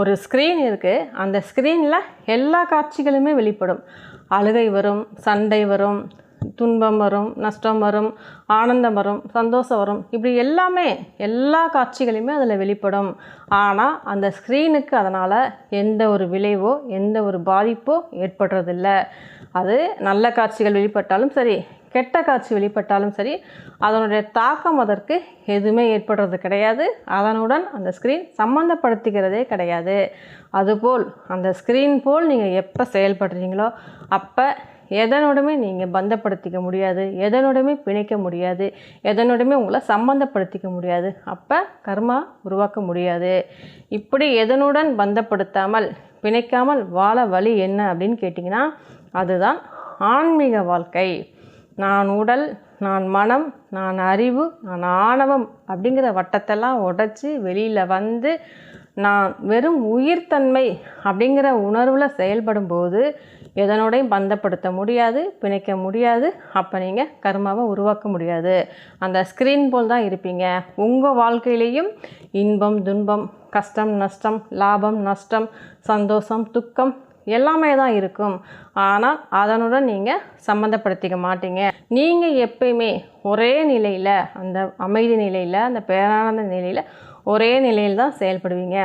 ஒரு ஸ்க்ரீன் இருக்குது அந்த ஸ்க்ரீனில் எல்லா காட்சிகளுமே வெளிப்படும். அழுகை வரும் சண்டை வரும் துன்பம் வரும் நஷ்டம் வரும் ஆனந்தம் வரும் சந்தோஷம் வரும். இப்படி எல்லாமே எல்லா காட்சிகளையுமே அதில் வெளிப்படும். ஆனால் அந்த ஸ்க்ரீனுக்கு அதனால் எந்த ஒரு விளைவோ எந்த ஒரு பாதிப்போ ஏற்படுறதில்ல. அது நல்ல காட்சிகள் வெளிப்பட்டாலும் சரி கெட்ட காட்சி வெளிப்பட்டாலும் சரி அதனுடைய தாக்கம் அதற்கு எதுவுமே ஏற்படுறது கிடையாது. அதனுடன் அந்த ஸ்க்ரீன் சம்மந்தப்படுத்திக்கிறதே கிடையாது. அதுபோல் அந்த ஸ்க்ரீன் போல் நீங்கள் எப்போ செயல்படுறீங்களோ அப்போ எதனோடுமே நீங்கள் பந்தப்படுத்திக்க முடியாது எதனோடுமே பிணைக்க முடியாது எதனோடுமே உங்களை சம்மந்தப்படுத்திக்க முடியாது. அப்போ கர்மா உருவாக்க முடியாது. இப்படி எதனுடன் பந்தப்படுத்தாமல் பிணைக்காமல் வாழ வழி என்ன அப்படின்னு கேட்டிங்கன்னா அதுதான் ஆன்மீக வாழ்க்கை. நான் உடல் நான் மனம் நான் அறிவு நான் ஆணவம் அப்படிங்கிற வட்டத்தெல்லாம் உடச்சி வெளியில் வந்து நான் வெறும் உயிர்த்தன்மை அப்படிங்கிற உணர்வில் செயல்படும்போது எதனோடையும் பந்தப்படுத்த முடியாது பிணைக்க முடியாது. அப்போ நீங்கள் கர்மாவை உருவாக்க முடியாது. அந்த ஸ்க்ரீன் போல் தான் இருப்பீங்க. உங்கள் வாழ்க்கையிலையும் இன்பம் துன்பம் கஷ்டம் நஷ்டம் லாபம் நஷ்டம் சந்தோஷம் துக்கம் எல்லாமே தான் இருக்கும். ஆனால் அதனுடன் நீங்கள் சம்மந்தப்படுத்திக்க மாட்டீங்க. நீங்கள் எப்பயுமே ஒரே நிலையில் அந்த அமைதி நிலையில் அந்த பேரானந்த நிலையில் ஒரே நிலையில் தான் செயல்படுவீங்க.